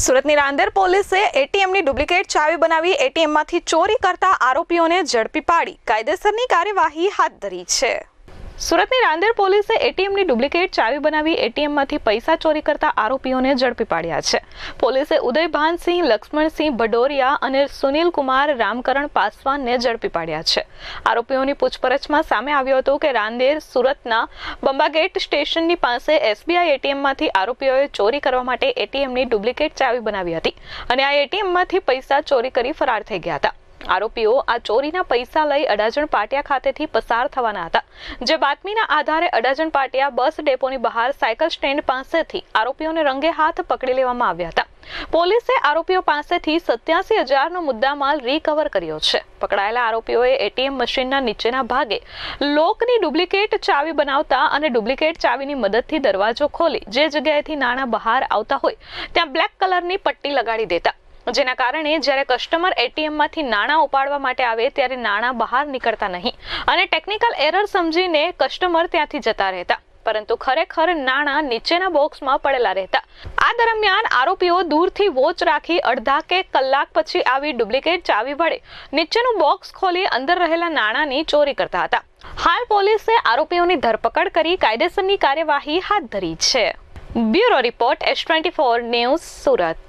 સુરતની રાંદેર પોલીસે એટીએમની ડુપ્લિકેટ ચાવી બનાવી એટીએમમાંથી ચોરી કરતા આરોપીઓને ઝડપી પાડી. કાયદેસરની કાર્યવાહી હાથ ધરી છે. સુરતની રાંદેર પોલીસે એટીએમની ડુપ્લિકેટ ચાવી બનાવી એટીએમમાંથી પૈસા ચોરી કરતા આરોપીઓને ઝડપી પાડ્યા છે. પોલીસે ઉદય ભાનસિંહ લક્ષ્મણસિંહ ભડોરિયા અને સુનિલ કુમાર રામકરણ પાસવાનને ઝડપી પાડ્યા છે. આરોપીઓની પૂછપરછમાં સામે આવ્યું હતું કે રાંદેર સુરતના બંબાગેટ સ્ટેશનની પાસે એસબીઆઈ એટીએમમાંથી આરોપીઓએ ચોરી કરવા માટે એટીએમની ડુપ્લિકેટ ચાવી બનાવી હતી અને આ એટીએમમાંથી પૈસા ચોરી કરી ફરાર થઈ ગયા હતા. આરોપીઓ આ ચોરીના પૈસા લઈ અડાજણ પાટિયા ખાતેથી પસાર થવાના હતા. જે બાતમીના આધારે અડાજણ પાટિયા બસ ડેપોની બહાર સાયકલ સ્ટેન્ડ પાસેથી આરોપીઓને રંગે હાથ પકડી લેવામાં આવ્યા હતા. પોલીસે આરોપીઓ પાસેથી સત્યાસી હજારનો મુદ્દામાલ રિકવર કર્યો છે. પકડાયેલા આરોપીઓએ એટીએમ મશીનના નીચેના ભાગે લોકની ડુપ્લિકેટ ચાવી બનાવતા અને ડુપ્લિકેટ ચાવીની મદદથી દરવાજો ખોલી જે જગ્યાએથી નાણાં બહાર આવતા હોય, ત્યાં બ્લેક કલરની પટ્ટી લગાડી દેતા. જેના કારણે જ્યારે કસ્ટમર એટીએમમાંથી નાણાં ઉપાડવા માટે આવે ત્યારે નાણાં બહાર નીકળતા નહીં. અને ટેકનિકલ એરર સમજીને કસ્ટમર ત્યાંથી જતા રહેતા. પરંતુ ખરેખર નાણાં નીચેના બોક્સમાં પડેલા રહેતા. આ દરમિયાન આરોપીઓ દૂરથી વોચ રાખી અડધા કે કલાક પછી આવી ડુપ્લિકેટ ચાવી વડે નીચેનું બોક્સ ખોલી અંદર રહેલા નાણાંની ચોરી કરતા હતા. હાલ પોલીસે આરોપીઓની ધરપકડ કરી કાયદેસરની કાર્યવાહી હાથ ધરી છે. Bureau report S twenty four news Surat.